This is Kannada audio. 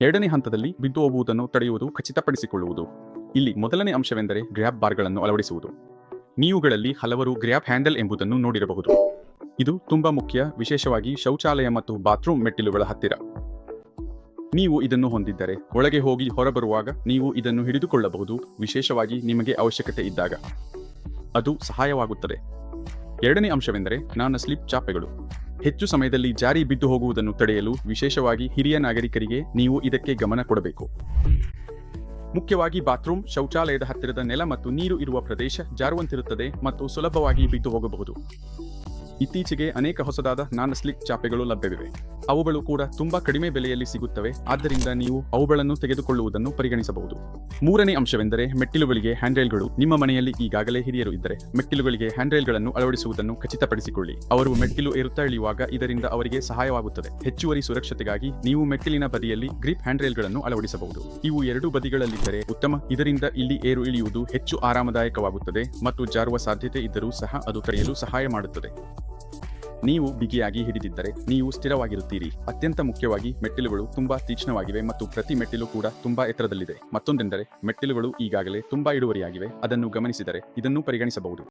ಎರಡನೇ ಹಂತದಲ್ಲಿ ಬಿದ್ದು ಹೋಗುವುದನ್ನು ತಡೆಯುವುದು ಖಚಿತಪಡಿಸಿಕೊಳ್ಳುವುದು. ಇಲ್ಲಿ ಮೊದಲನೇ ಅಂಶವೆಂದರೆ ಗ್ರ್ಯಾಬ್ ಬಾರ್ಗಳನ್ನು ಅಳವಡಿಸುವುದು. ನೀವುಗಳಲ್ಲಿ ಹಲವರು ಗ್ರ್ಯಾಬ್ ಹ್ಯಾಂಡಲ್ ಎಂಬುದನ್ನು ನೋಡಿರಬಹುದು. ಇದು ತುಂಬಾ ಮುಖ್ಯ, ವಿಶೇಷವಾಗಿ ಶೌಚಾಲಯ ಮತ್ತು ಬಾತ್ರೂಮ್ ಮೆಟ್ಟಿಲುಗಳ ಹತ್ತಿರ. ನೀವು ಇದನ್ನು ಹೊಂದಿದ್ದರೆ ಒಳಗೆ ಹೋಗಿ ಹೊರಬರುವಾಗ ನೀವು ಇದನ್ನು ಹಿಡಿದುಕೊಳ್ಳಬಹುದು, ವಿಶೇಷವಾಗಿ ನಿಮಗೆ ಅವಶ್ಯಕತೆ ಇದ್ದಾಗ. ಅದು ಸಹಾಯವಾಗುತ್ತದೆ. ಎರಡನೇ ಅಂಶವೆಂದರೆ ನಾನು ಸ್ಲಿಪ್ ಚಾಪೆಗಳು. ಹೆಚ್ಚು ಸಮಯದಲ್ಲಿ ಜಾರಿ ಬಿದ್ದು ಹೋಗುವುದನ್ನು ತಡೆಯಲು ವಿಶೇಷವಾಗಿ ಹಿರಿಯ ನಾಗರಿಕರಿಗೆ ನೀವು ಇದಕ್ಕೆ ಗಮನ ಕೊಡಬೇಕು. ಮುಖ್ಯವಾಗಿ ಬಾತ್ರೂಮ್, ಶೌಚಾಲಯದ ಹತ್ತಿರದ ನೆಲ ಮತ್ತು ನೀರು ಇರುವ ಪ್ರದೇಶ ಜಾರುವಂತಿರುತ್ತದೆ ಮತ್ತು ಸುಲಭವಾಗಿ ಬಿದ್ದು ಹೋಗಬಹುದು. ಇತ್ತೀಚೆಗೆ ಅನೇಕ ಹೊಸದಾದ ನಾನ್ ಸ್ಲಿಕ್ ಚಾಪೆಗಳು ಲಭ್ಯವಿವೆ. ಅವುಗಳು ಕೂಡ ತುಂಬಾ ಕಡಿಮೆ ಬೆಲೆಯಲ್ಲಿ ಸಿಗುತ್ತವೆ. ಆದ್ದರಿಂದ ನೀವು ಅವುಗಳನ್ನು ತೆಗೆದುಕೊಳ್ಳುವುದನ್ನು ಪರಿಗಣಿಸಬಹುದು. ಮೂರನೇ ಅಂಶವೆಂದರೆ ಮೆಟ್ಟಿಲುಗಳಿಗೆ ಹ್ಯಾಂಡ್ರೈಲ್ಗಳು. ನಿಮ್ಮ ಮನೆಯಲ್ಲಿ ಈಗಾಗಲೇ ಹಿರಿಯರು ಇದ್ದರೆ ಮೆಟ್ಟಿಲುಗಳಿಗೆ ಹ್ಯಾಂಡ್ರೈಲ್ಗಳನ್ನು ಅಳವಡಿಸುವುದನ್ನು ಖಚಿತಪಡಿಸಿಕೊಳ್ಳಿ. ಅವರು ಮೆಟ್ಟಿಲು ಏರುತ್ತಾ ಇಳಿಯುವಾಗ ಇದರಿಂದ ಅವರಿಗೆ ಸಹಾಯವಾಗುತ್ತದೆ. ಹೆಚ್ಚುವರಿ ಸುರಕ್ಷತೆಗಾಗಿ ನೀವು ಮೆಟ್ಟಿಲಿನ ಬದಿಯಲ್ಲಿ ಗ್ರಿಪ್ ಹ್ಯಾಂಡ್ರೈಲ್ಗಳನ್ನು ಅಳವಡಿಸಬಹುದು. ಇವು ಎರಡು ಬದಿಗಳಲ್ಲಿದ್ದರೆ ಉತ್ತಮ. ಇದರಿಂದ ಇಲ್ಲಿ ಏರು ಇಳಿಯುವುದು ಹೆಚ್ಚು ಆರಾಮದಾಯಕವಾಗುತ್ತದೆ ಮತ್ತು ಜಾರುವ ಸಾಧ್ಯತೆ ಇದ್ದರೂ ಸಹ ಅದು ತಡೆಯಲು ಸಹಾಯ ಮಾಡುತ್ತದೆ. ನೀವು ಬಿಗಿಯಾಗಿ ಹಿಡಿದಿದ್ದರೆ ನೀವು ಸ್ಥಿರವಾಗಿರುತ್ತೀರಿ. ಅತ್ಯಂತ ಮುಖ್ಯವಾಗಿ ಮೆಟ್ಟಿಲುಗಳು ತುಂಬಾ ತೀಕ್ಷ್ಣವಾಗಿವೆ ಮತ್ತು ಪ್ರತಿ ಮೆಟ್ಟಿಲು ಕೂಡ ತುಂಬಾ ಎತ್ತರದಲ್ಲಿದೆ. ಮತ್ತೊಂದೆಂದರೆ, ಮೆಟ್ಟಿಲುಗಳು ಈಗಾಗಲೇ ತುಂಬಾ ಇಳುವರಿಯಾಗಿವೆ. ಅದನ್ನು ಗಮನಿಸಿದರೆ ಇದನ್ನು ಪರಿಗಣಿಸಬಹುದು.